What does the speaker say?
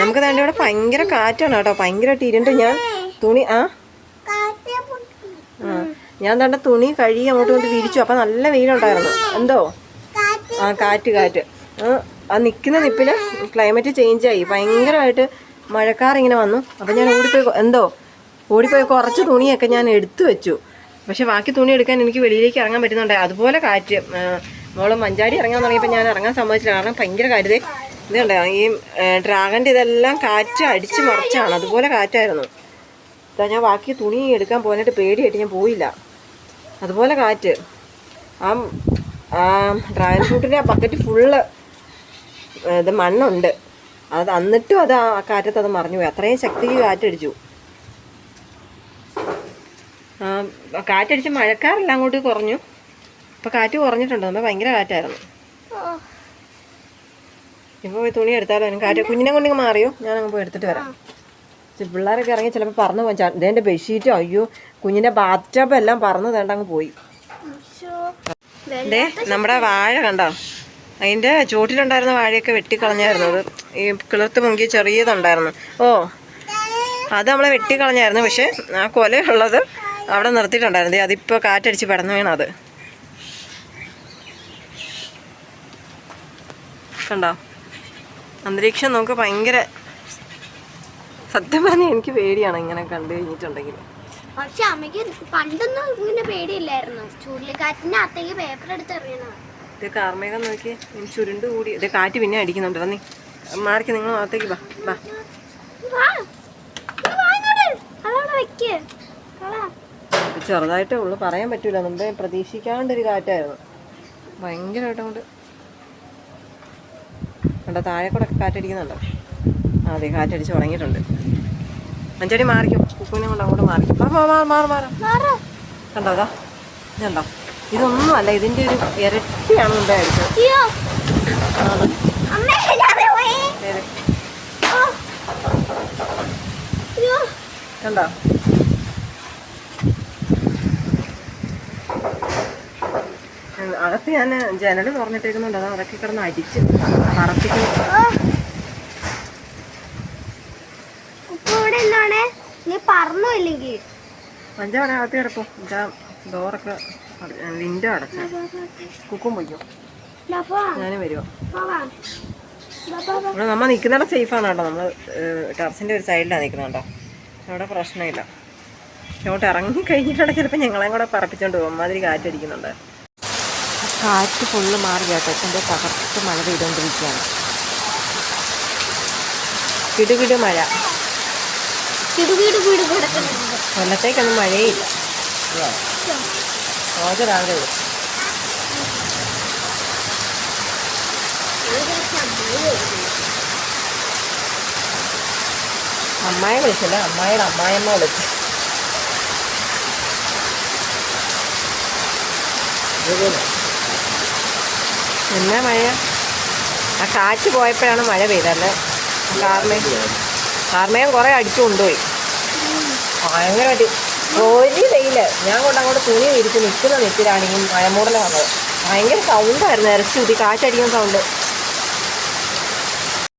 നമുക്ക് വേണ്ട ഇവിടെ ഭയങ്കര കാറ്റാണ് കേട്ടോ. ഭയങ്കരമായിട്ട് ഇരുണ്ട് ഞാൻ തുണി ആ? ഞാൻ തണ്ട തുണി കഴുകി അങ്ങോട്ട് കൊണ്ട് വിരിച്ചു. അപ്പം നല്ല വെയിലുണ്ടായിരുന്നു. എന്തോ? ആ കാറ്റ് കാറ്റ്. ആ, നിൽക്കുന്ന നിപ്പിൽ ക്ലൈമറ്റ് ചേഞ്ചായി ഭയങ്കരമായിട്ട് മഴക്കാർ ഇങ്ങനെ വന്നു. അപ്പം ഞാൻ ഓടിപ്പോയി എന്തോ? ഓടിപ്പോയി കുറച്ച് തുണിയൊക്കെ ഞാൻ എടുത്തു വെച്ചു. പക്ഷേ ബാക്കി തുണി എടുക്കാൻ എനിക്ക് വെളിയിലേക്ക് ഇറങ്ങാൻ പറ്റുന്നുണ്ടായി. അതുപോലെ കാറ്റ്. മോളും മഞ്ചാടി ഇറങ്ങാൻ തുടങ്ങിയപ്പോൾ ഞാൻ ഇറങ്ങാൻ സമ്മതിച്ചില്ല. കാരണം ഭയങ്കര കാറ്റ്. ദേ, ഇത് കണ്ടോ ഈ ഡ്രാഗന്റെ ഇതെല്ലാം കാറ്റ് അടിച്ച് മറിച്ചാണ്. അതുപോലെ കാറ്റായിരുന്നു. ഇതാ ഞാൻ ബാക്കി തുണി എടുക്കാൻ പോകാനായിട്ട് പേടിയായിട്ട് ഞാൻ പോയില്ല. അതുപോലെ കാറ്റ്. ആ ഡ്രാഗൺ ഫ്രൂട്ടിന്റെ ആ ബക്കറ്റ് ഫുള്ള് ഇത് മണ്ണുണ്ട്. അത് എന്നിട്ടും അത് ആ കാറ്റത്ത് അത് മറിഞ്ഞു പോയി. അത്രയും ശക്തിക്ക് കാറ്റടിച്ചു. കാറ്റടിച്ച് മഴക്കാറെല്ലാം അങ്ങോട്ട് കുറഞ്ഞു. ഇപ്പോൾ കാറ്റ് കുറഞ്ഞിട്ടുണ്ട്. നമ്മൾ ഭയങ്കര കാറ്റായിരുന്നു. ഇപ്പോൾ പോയി തുണി എടുത്താലോ? എനിക്ക് കാറ്റ് കുഞ്ഞിനെ കൊണ്ട് മാറിയോ? ഞാനങ്ങ് പോയി എടുത്തിട്ട് വരാം. പിള്ളേരൊക്കെ ഇറങ്ങി ചിലപ്പോൾ പറന്ന് പോകാൻ ഇതെന്റെ ബെഡ്ഷീറ്റോ അയ്യോ കുഞ്ഞിന്റെ ബാത്ത് ടബ് എല്ലാം പറന്നു തേണ്ട അങ്ങ് പോയി. ദേ നമ്മുടെ വാഴ കണ്ടോ? അതിന്റെ ചുവട്ടിലുണ്ടായിരുന്ന വാഴയൊക്കെ വെട്ടിക്കളഞ്ഞായിരുന്നു. അത് ഈ കിളിർത്ത് മുങ്ങി ചെറിയതുണ്ടായിരുന്നു. ഓ അത് നമ്മളെ വെട്ടിക്കളഞ്ഞായിരുന്നു. പക്ഷേ ആ കൊലയുള്ളത് അവിടെ നിർത്തിയിട്ടുണ്ടായിരുന്നു. അതിപ്പോൾ കാറ്റടിച്ച് പടന്നു അത്. കണ്ടോ? അന്തരീക്ഷം നമുക്ക് ഭയങ്കര സത്യം പറഞ്ഞാൽ എനിക്ക് പേടിയാണ് ഇങ്ങനെ കണ്ടു കഴിഞ്ഞിട്ടുണ്ടെങ്കിൽ. പക്ഷെ അമ്മയ്ക്ക് പണ്ടൊന്നും ഇങ്ങനെ പേടിയില്ലായിരുന്നു. ചുഴലിക്കാറ്റിന്റെ അത്തേക്ക് പേപ്പർ എടുത്ത് എറിയണം. ഇത് കാർമേഘം നോക്കി ചുരുണ്ട് കൂടി. ഇത് കാറ്റ് പിന്നെ അടിക്കുന്നുണ്ട്. വന്നി. മാറിക്ക് നിങ്ങൾ അകത്തേക്ക് വാ വാ. ചെറുതായിട്ടേ ഉള്ളൂ. പറയാൻ പറ്റൂല. മുമ്പേ പ്രതീക്ഷിക്കാണ്ടൊരു കാറ്റായിരുന്നു. ഭയങ്കരമായിട്ട് കൊണ്ട് കണ്ടോ താഴെ കൂടെ ഒക്കെ കാറ്റടിക്കുന്നുണ്ടോ. ആ, അതെ കാറ്റടിച്ച് തുടങ്ങിയിട്ടുണ്ട് അഞ്ചടി മാറിക്കും. കുക്കുവിനെ കൊണ്ട് അങ്ങോട്ട് മാറിക്കും. മാറി മാറി മാറി. കണ്ടോ അതാ ഇതുണ്ടോ? ഇതൊന്നും അല്ല ഇതിന്റെ ഒരു ഇരട്ടിയാണ് മുമ്പേ അടിച്ചത്? അയ്യോ. കണ്ടോ? അകത്ത് ഞാൻ ജനൽ തുറന്നിട്ടേക്കുന്നുണ്ട് അത് അതൊക്കെ കിടന്ന് അടിച്ച് പറപ്പിക്കുന്നു അഞ്ചാവണ അകത്ത് കിടപ്പോ. ഡോറൊക്കെ വിൻഡോ അടച്ച. കുക്കും പൊയ്ക്കും. ഞാനും വരുമോ ഇവിടെ നമ്മൾ നിൽക്കുന്നിടം സേഫാണ് കേട്ടോ. നമ്മൾ ടെറസിന്റെ ഒരു സൈഡിലാണ് നിൽക്കുന്നുണ്ടോ അവിടെ പ്രശ്നമില്ല. ഇങ്ങോട്ട് ഇറങ്ങി കഴിഞ്ഞിട്ടുണ്ടെങ്കിൽ ചിലപ്പോൾ ഞങ്ങളെയും കൂടെ പറപ്പിച്ചോണ്ട് പോകും. മാതിരി കാറ്റടിക്കുന്നുണ്ട്. കാറ്റ് ഫുള്ള് മാറി കേട്ടോ. എന്റെ തകർത്ത് മഴ പെയ്തുകൊണ്ടിരിക്കുകയാണ് കിടുകിടു മഴ. കൊല്ലത്തേക്കൊന്നും മഴയില്ല. റോജ രാവിലെ അമ്മായി വിളിച്ചില്ല? അമ്മായിയുടെ അമ്മായിയമ്മ വിളിച്ചു? എന്നാ മഴ ആ കാറ്റ് പോയപ്പോഴാണ് മഴ പെയ്തല്ലേ? കാർമേ കാർമേയം കുറേ അടിച്ചു കൊണ്ടുപോയി. ഭയങ്കരമായിട്ട് ഒരു വെയിൽ. ഞാൻ കൊണ്ട് അങ്ങോട്ട് തുണി വിരിച്ച് നിൽക്കുന്ന നിൽക്കലാണെങ്കിൽ ഈ മഴമൂടൽ വന്നത്. ഭയങ്കര സൗണ്ടായിരുന്നു ഇറച്ചി കൂട്ടി കാറ്റടിക്കുന്ന സൗണ്ട്